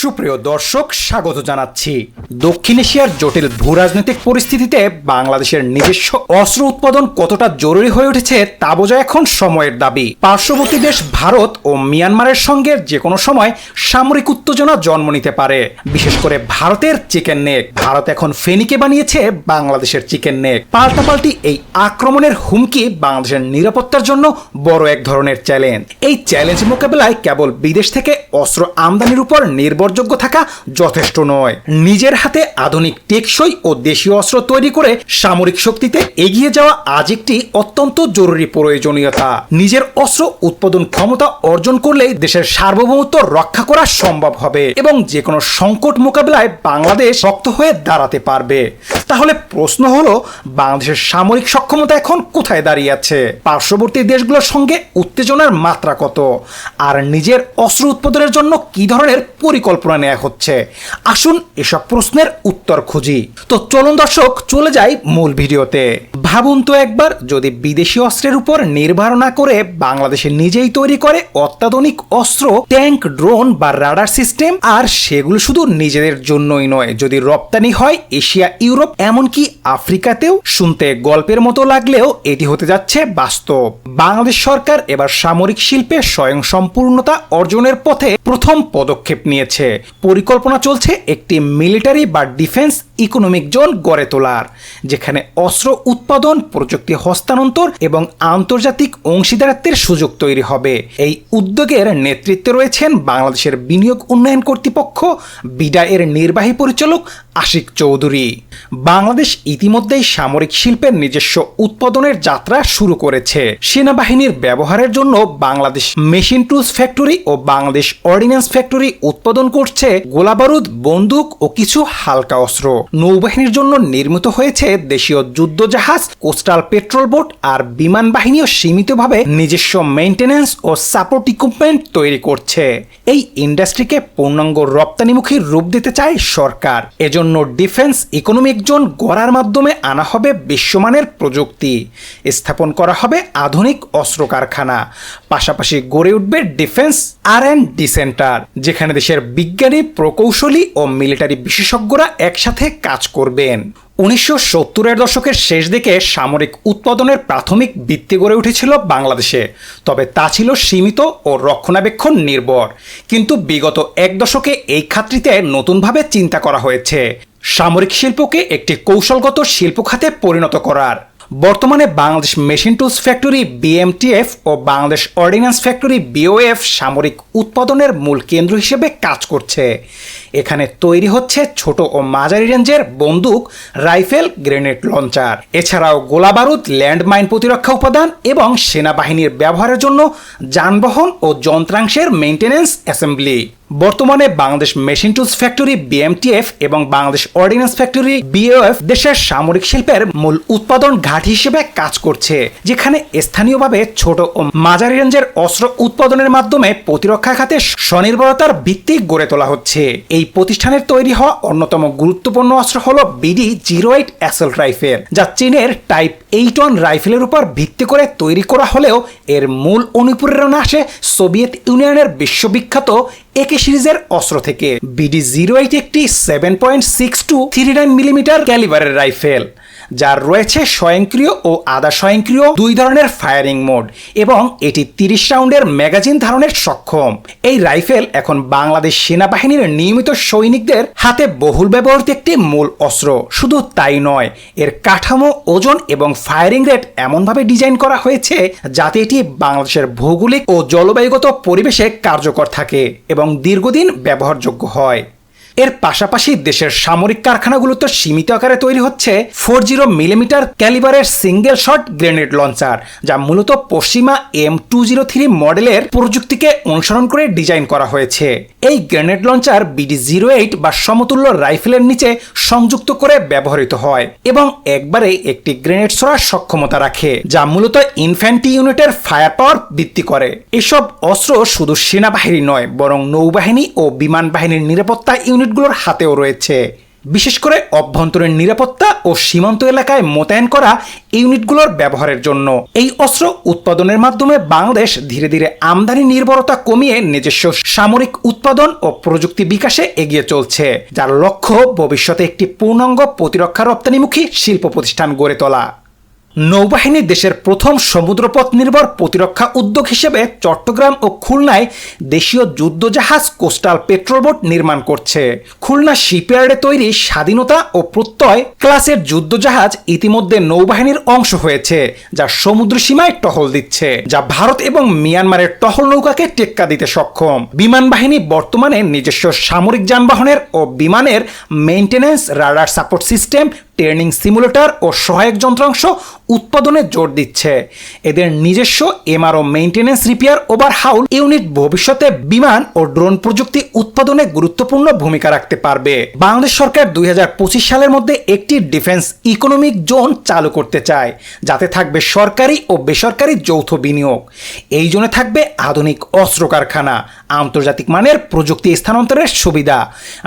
সুপ্রিয় দর্শক, স্বাগত জানাচ্ছি। দক্ষিণ এশিয়ার জটিল ভূরাজনৈতিক পরিস্থিতিতে বাংলাদেশের নিজস্ব অস্ত্র উৎপাদন কতটা জরুরি হয়ে উঠেছে তা বোঝা এখন সময়ের দাবি। পার্শ্ববর্তী দেশ ভারত ও মিয়ানমারের সঙ্গে যে কোনো সময় সামরিক উত্তেজনা জন্ম নিতে পারে। বিশেষ করে ভারতের চিকেন নেক। ভারত এখন ফেনীকে বানিয়েছে বাংলাদেশের চিকেন নেক। পাল্টাপাল্টি এই আক্রমণের হুমকি বাংলাদেশের নিরাপত্তার জন্য বড় এক ধরনের চ্যালেঞ্জ। এই চ্যালেঞ্জ মোকাবেলায় কেবল বিদেশ থেকে অস্ত্র আমদানির উপর নির্ভরযোগ্য থাকা যথেষ্ট নয়। নিজের হাতে আধুনিক টেকসই ও দেশীয় অস্ত্র তৈরি করে সামরিক শক্তিতে এগিয়ে যাওয়া আজ একটি অত্যন্ত জরুরি প্রয়োজনীয়তা। নিজের অস্ত্র উৎপাদন ক্ষমতা অর্জন করলেই দেশের সার্বভৌমত্ব রক্ষা করা সম্ভব হবে এবং যে কোনো সংকট মোকাবেলায় বাংলাদেশ শক্ত হয়ে দাঁড়াতে পারবে। তাহলে প্রশ্ন হলো, বাংলাদেশের সামরিক সক্ষমতা এখন কোথায় দাঁড়িয়ে আছে? পার্শ্ববর্তী দেশগুলোর সঙ্গে উত্তেজনার মাত্রা কত? আর নিজের অস্ত্র উৎপাদনের জন্য কি ধরনের পরিকল্পনা নেওয়া হচ্ছে, আসুন এসব প্রশ্নের উত্তর খুঁজি। তো চলুন দর্শক, চলে যাই মূল ভিডিওতে। ভাবুন তো একবার, যদি বিদেশি অস্ত্রের উপর নির্ভর না করে বাংলাদেশে নিজেই তৈরি করে অত্যাধুনিক অস্ত্র, ট্যাঙ্ক, ড্রোন বা রাডার সিস্টেম, আর সেগুলো শুধু নিজেদের জন্যই নয়, যদি রপ্তানি হয় এশিয়া, ইউরোপ, এমনকি আফ্রিকাতেও, শুনতে গল্পের মতো লাগলেও এটি হতে যাচ্ছে বাস্তব। বাংলাদেশ সরকার এবার সামরিক শিল্পে স্বয়ং সম্পূর্ণতা অর্জনের পথে প্রথম পদক্ষেপ নিয়েছে। পরিকল্পনা চলছে একটি মিলিটারি বা ডিফেন্স ইকোনমিক জোন গড়ে তোলার, যেখানে অস্ত্র উৎপাদন, প্রযুক্তি হস্তান্তর এবং আন্তর্জাতিক অংশীদারত্বের সুযোগ তৈরি হবে। এই উদ্যোগের নেতৃত্বে রয়েছেন বাংলাদেশের বিনিয়োগ উন্নয়ন কর্তৃপক্ষ বিডা এর নির্বাহী পরিচালক আশিক চৌধুরী। বাংলাদেশ ইতিমধ্যেই সামরিক শিল্পের নিজস্ব উৎপাদনের যাত্রা শুরু করেছে। সেনাবাহিনীর ব্যবহারের জন্য বাংলাদেশ মেশিন টুলস ফ্যাক্টরি ও বাংলাদেশ অর্ডিন্যান্স ফ্যাক্টরি উৎপাদন করছে গোলাবারুদ, বন্দুক ও কিছু হালকা অস্ত্র। নৌবাহিনীর জন্য নির্মিত হয়েছে দেশীয় যুদ্ধজাহাজ, কোস্টাল পেট্রোল বোট আর বিমান বাহিনীও সীমিতভাবে নিজস্ব মেইনটেনেন্স ও সাপোর্ট ইকুইপমেন্ট তৈরি করছে। এই ইন্ডাস্ট্রিকে পূর্ণাঙ্গ রপ্তানিমুখী রূপ দিতে চায় সরকার। এজন্য ডিফেন্স ইকোনমিক জোন গড়ার মাধ্যমে আনা হবে বিশ্বমানের প্রযুক্তি। স্থাপন করা হবে আধুনিক অস্ত্র কারখানা। পাশাপাশি গড়ে উঠবে defence R and D centre, যেখানে দেশের বিজ্ঞানী প্রকৌশলী ও মিলিটারি বিশেষজ্ঞরা একসাথে কাজ করবেন। উনিশশো সত্তরের দশকের শেষ দিকে সামরিক উৎপাদনের প্রাথমিক ভিত্তি গড়ে উঠেছিল বাংলাদেশে। তবে তা ছিল সীমিত ও রক্ষণাবেক্ষণ নির্ভর। কিন্তু বিগত এক দশকে এই খাতটিতে নতুনভাবে চিন্তা করা হয়েছে। সামরিক শিল্পকে একটি কৌশলগত শিল্প খাতে পরিণত করার বর্তমানে Bangladesh machine tools factory, BMTF ও বাংলাদেশ অর্ডিন্যান্স ফ্যাক্টরি, বিওএফ সামরিক উৎপাদনের মূল কেন্দ্র হিসেবে কাজ করছে। এখানে তৈরি হচ্ছে ছোট ও মাঝারি রেঞ্জের বন্দুক, রাইফেল, গ্রেনেড লঞ্চার। এছাড়াও গোলাবারুদ, ল্যান্ডমাইন প্রতিরক্ষা উপাদান এবং সেনাবাহিনীর ব্যবহারের জন্য যানবাহন ও যন্ত্রাংশের মেইনটেনেন্স অ্যাসেম্বলি। বর্তমানে Bangladesh machine tools factory, BMTF এবং বাংলাদেশ অর্ডিন্যান্স ফ্যাক্টরি বিওএফ দেশের সামরিক শিল্পের মূল উৎপাদন ঘাট হিসেবে কাজ করছে, যেখানে স্থানীয়ভাবে ছোট ও মাঝারি রেঞ্জের অস্ত্র উৎপাদনের মাধ্যমে প্রতিরক্ষা খাতে স্বনির্ভরতার ভিত্তি গড়ে তোলা হচ্ছে। এই প্রতিষ্ঠানের তৈরি হওয়া অন্যতম গুরুত্বপূর্ণ অস্ত্র হল BD zero eight assault rifle, যা চীনের টাইপ এইট ওয়ান রাইফেলের উপর ভিত্তি করে তৈরি করা হলেও এর মূল অনুপ্রেরণা আসে সোভিয়েত ইউনিয়নের বিশ্ববিখ্যাত একে সিরিজের অস্ত্র থেকে। বিডি জিরো এইট একটি seven point six two three nine millimetre ক্যালিবারের rifle. যার রয়েছে স্বয়ংক্রিয় ও আধা স্বয়ংক্রিয় দুই ধরনের ফায়ারিং মোড এবং এটি তিরিশ রাউন্ডের ম্যাগাজিন ধারণের সক্ষম। এই রাইফেল এখন বাংলাদেশ সেনাবাহিনীর নিয়মিত সৈনিকদের হাতে বহুল ব্যবহৃত একটি মূল অস্ত্র। শুধু তাই নয়, এর কাঠামো, ওজন এবং ফায়ারিং রেট এমনভাবে ডিজাইন করা হয়েছে যাতে এটি বাংলাদেশের ভৌগোলিক ও জলবায়ুগত পরিবেশে কার্যকর থাকে এবং দীর্ঘদিন ব্যবহারযোগ্য হয়। এর পাশাপাশি দেশের সামরিক কারখানাগুলোতে সীমিত আকারে তৈরি হচ্ছে। ফোর জিরো মিলিমিটার ক্যালিবারের সিঙ্গেল শট গ্রেনেড লঞ্চার, যা মূলত পশ্চিমা এম টু জিরো থ্রি মডেলের প্রযুক্তিকে অনুসরণ করে ডিজাইন করা হয়েছে। এই grenade launcher BD zero eight বা সমতুল্য রাইফেলের নিচে সংযুক্ত করে ব্যবহৃত হয় এবং একবারে একটি গ্রেনেড ছোড়ার সক্ষমতা রাখে, যা মূলত ইনফ্যান্টি ইউনিটের ফায়ার পাওয়ার ভিত্তি করে। এসব অস্ত্র শুধু সেনাবাহিনী নয়, বরং নৌবাহিনী ও বিমান বাহিনীর নিরাপত্তা ইউনিটগুলোর হাতেও রয়েছে। বিশেষ করে অভ্যন্তরীণ নিরাপত্তা ও সীমান্ত এলাকায় মোতায়েন করা ইউনিটগুলোর ব্যবহারের জন্য। এই অস্ত্র উৎপাদনের মাধ্যমে বাংলাদেশ ধীরে ধীরে আমদানি নির্ভরতা কমিয়ে নিজস্ব সামরিক উৎপাদন ও প্রযুক্তি বিকাশে এগিয়ে চলছে, যার লক্ষ্য ভবিষ্যতে একটি পূর্ণাঙ্গ প্রতিরক্ষা রপ্তানিমুখী শিল্প প্রতিষ্ঠান গড়ে তোলা। নৌবাহিনী দেশের প্রথম সমুদ্রপথ নির্ভর প্রতিরক্ষা উদ্যোগ হিসেবে চট্টগ্রাম ও খুলনায় দেশীয় যুদ্ধজাহাজ কোস্টাল পেট্রোল বোট নির্মাণ করছে। খুলনা শিপইয়ার্ডে তৈরি স্বাধীনতা ও প্রত্যয় ক্লাসের যুদ্ধজাহাজ ইতিমধ্যে নৌবাহিনীর অংশ হয়েছে, যা সমুদ্র সীমায় টহল দিচ্ছে, যা ভারত এবং মিয়ানমারের টহল নৌকাকে টেক্কা দিতে সক্ষম। বিমান বাহিনী বর্তমানে নিজস্ব সামরিক যানবাহনের ও বিমানের maintenance radar support system training simulator ও সহায়ক যন্ত্রাংশ উৎপাদনে জোর দিচ্ছে। এদের নিজস্ব MRO maintenance repair overhaul unit ভবিষ্যতে বিমান ও ড্রোন প্রযুক্তি উৎপাদনে গুরুত্বপূর্ণ ভূমিকা রাখতে পারবে। বাংলাদেশ সরকার দুই হাজার পঁচিশ সালের মধ্যে একটি ডিফেন্স ইকোনমিক জোন চালু করতে চায়, যাতে থাকবে সরকারি ও বেসরকারি যৌথ বিনিয়োগ। এই জোনে থাকবে আধুনিক অস্ত্র কারখানা আন্তর্জাতিক মানের প্রযুক্তি স্থানান্তরের সুবিধা।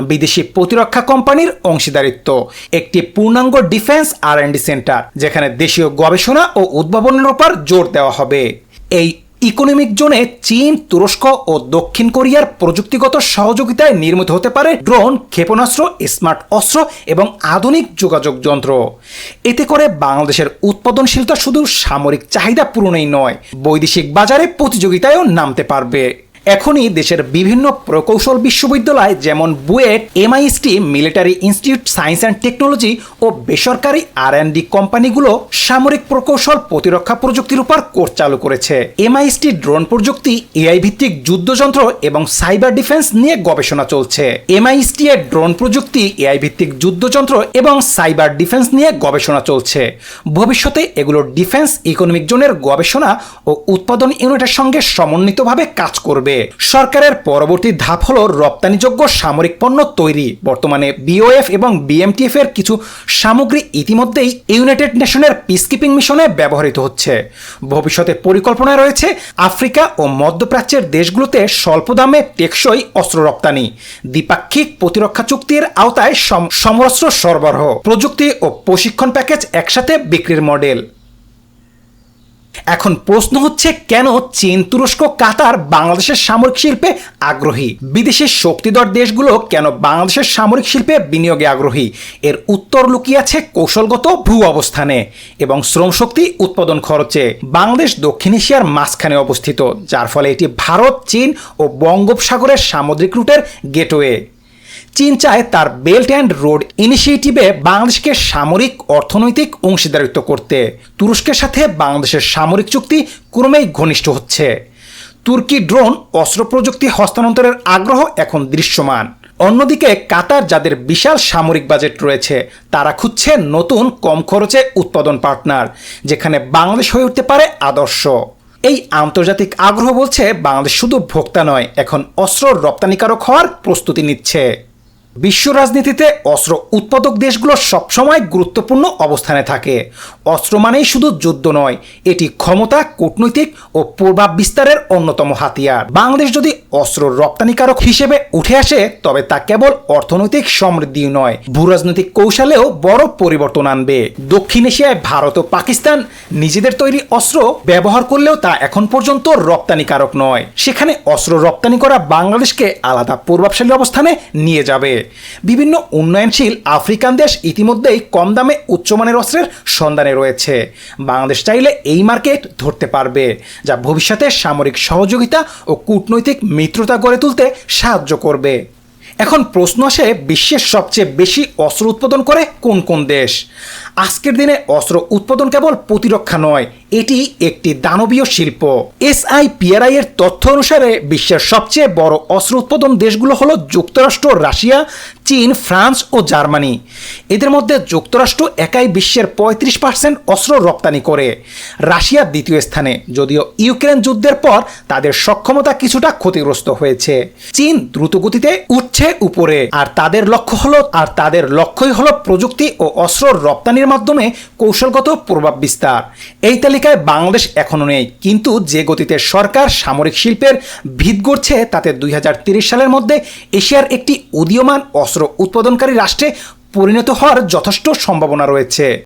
বিদেশি প্রতিরক্ষা কোম্পানির অংশীদারিত্ব। একটি পূর্ণাঙ্গ ডিফেন্স আর সেন্টার, যেখানে দেশীয় গবেষণা ও উদ্ভাবনের উপর জোর দেওয়া হবে। এই ইকোনমিক জোনে চীন, তুরস্ক ও দক্ষিণ কোরিয়ার প্রযুক্তিগত সহযোগিতায় নির্মিত হতে পারে ড্রোন, ক্ষেপণাস্ত্র, স্মার্ট অস্ত্র এবং আধুনিক যোগাযোগ যন্ত্র। এতে করে বাংলাদেশের উৎপাদনশীলতা শুধু সামরিক চাহিদা পূরণেই নয়, বৈদেশিক বাজারে প্রতিযোগিতায়ও নামতে পারবে। এখনই দেশের বিভিন্ন প্রকৌশল বিশ্ববিদ্যালয়, যেমন BUET, MIST, military institute science and technology ও বেসরকারি আর ডি কোম্পানিগুলো সামরিক প্রকৌশল প্রতিরক্ষা প্রযুক্তির উপর কোর্স চালু করেছে। এমআইএসটি ড্রোন প্রযুক্তি, এআই ভিত্তিক যুদ্ধযন্ত্র এবং সাইবার ডিফেন্স নিয়ে গবেষণা চলছে। এমআইএসটি এর ড্রোন প্রযুক্তি, এআই ভিত্তিক যুদ্ধযন্ত্র এবং সাইবার ডিফেন্স নিয়ে গবেষণা চলছে। ভবিষ্যতে এগুলো ডিফেন্স ইকোনমিক জোনের গবেষণা ও উৎপাদন ইউনিটের সঙ্গে সমন্বিতভাবে কাজ করবে। সরকারের পরবর্তী ধাপ হল রপ্তানিযোগ্য সামরিক পণ্য তৈরি। বর্তমানে বিওএফ এবং বিএমটিএফ এর কিছু সামগ্রী ইতিমধ্যেই ইউনাইটেড নেশনের পিসকিপিং মিশনে ব্যবহৃত হচ্ছে। ভবিষ্যতে পরিকল্পনা রয়েছে আফ্রিকা ও মধ্যপ্রাচ্যের দেশগুলোতে স্বল্প দামে টেকসই অস্ত্র রপ্তানি, দ্বিপাক্ষিক প্রতিরক্ষা চুক্তির আওতায় সম- সমরাস্ত্র সরবরাহ, প্রযুক্তি ও প্রশিক্ষণ প্যাকেজ একসাথে বিক্রির মডেল। এখন প্রশ্ন হচ্ছে, কেন চীন, তুরস্ক, কাতার বাংলাদেশের সামরিক শিল্পে আগ্রহী? বিদেশের শক্তিধর দেশগুলো কেন বাংলাদেশের সামরিক শিল্পে বিনিয়োগে আগ্রহী? এর উত্তর লুকিয়ে আছে কৌশলগত ভূ অবস্থানে এবং শ্রমশক্তি উৎপাদন খরচে। বাংলাদেশ দক্ষিণ এশিয়ার মাঝখানে অবস্থিত, যার ফলে এটি ভারত, চীন ও বঙ্গোপসাগরের সামুদ্রিক রুটের গেটওয়ে। চীন চায় তার বেল্ট অ্যান্ড রোড ইনিশিয়েটিভে বাংলাদেশকে সামরিক, অর্থনৈতিক অংশীদারিত্ব করতে, তুরস্কের সাথে বাংলাদেশের সামরিক চুক্তি ক্রমেই ঘনিষ্ঠ হচ্ছে। তুর্কি ড্রোন অস্ত্র প্রযুক্তি হস্তান্তরের আগ্রহ এখন দৃশ্যমান। অন্যদিকে কাতার, যাদের বিশাল সামরিক বাজেট রয়েছে, তারা খুঁজছে নতুন, কম খরচে উৎপাদন পার্টনার, যেখানে বাংলাদেশ হয়ে উঠতে পারে আদর্শ। এই আন্তর্জাতিক আগ্রহ বলছে, বাংলাদেশ শুধু ভোক্তা নয়, এখন অস্ত্র রপ্তানিকারক হওয়ার প্রস্তুতি নিচ্ছে। বিশ্ব রাজনীতিতে অস্ত্র উৎপাদক দেশগুলো সবসময় গুরুত্বপূর্ণ অবস্থানে থাকে। অস্ত্র মানেই শুধু যুদ্ধ নয়, এটি ক্ষমতা, কূটনৈতিক ও প্রভাব বিস্তারের অন্যতম হাতিয়ার। বাংলাদেশ যদি অস্ত্র রপ্তানিকারক হিসেবে উঠে আসে, তবে তা কেবল অর্থনৈতিক সমৃদ্ধি নয়, ভূরাজনৈতিক কৌশলেও বড় পরিবর্তন আনবে। দক্ষিণ এশিয়ায় ভারত ও পাকিস্তান নিজেদের তৈরি অস্ত্র ব্যবহার করলেও তা এখন পর্যন্ত রপ্তানিকারক নয়। সেখানে অস্ত্র রপ্তানি করা বাংলাদেশকে আলাদা প্রভাবশালী অবস্থানে নিয়ে যাবে। বিভিন্ন উন্নয়নশীল আফ্রিকান দেশ ইতিমধ্যেই কম দামে উচ্চমানের অস্ত্রের সন্ধানে রয়েছে। বাংলাদেশ চাইলে এই মার্কেট ধরতে পারবে, যা ভবিষ্যতে সামরিক সহযোগিতা ও কূটনৈতিক মিত্রতা গড়ে তুলতে সাহায্য করবে। এখন প্রশ্ন আসে, বিশ্বের সবচেয়ে বেশি অস্ত্র উৎপাদন করে কোন কোন দেশ? আজকের দিনে অস্ত্র উৎপাদন কেবল প্রতিরক্ষা নয় এটি একটি দানবীয় শিল্প। এসআইপিআরআই এর তথ্য অনুসারে বিশ্বের সবচেয়ে বড় অস্ত্র উৎপাদন দেশগুলো হলো যুক্তরাষ্ট্র, রাশিয়া, চীন, ফ্রান্স ও জার্মানি। এদের মধ্যে যুক্তরাষ্ট্র একাই বিশ্বের পঁয়ত্রিশ পার্সেন্ট অস্ত্র রপ্তানি করে। রাশিয়া দ্বিতীয় স্থানে, যদিও ইউক্রেন যুদ্ধের পর তাদের সক্ষমতা কিছুটা ক্ষতিগ্রস্ত হয়েছে। চীন দ্রুতগতিতে উঠছে উপরে, আর তাদের লক্ষ্য হলো, আর তাদের লক্ষ্যই হলো প্রযুক্তি ও অস্ত্র রপ্তানির মাধ্যমে কৌশলগত প্রভাব বিস্তার। এই তালিকায় বাংলাদেশ এখনও নেই। কিন্তু যে গতিতে সরকার সামরিক শিল্পের ভিত গড়ছে, তাতে দুই সালের মধ্যে এশিয়ার একটি উদীয়মান অস্ত্র উৎপাদনকারী রাষ্ট্রে পরিণত হওয়ার যথেষ্ট সম্ভাবনা রয়েছে।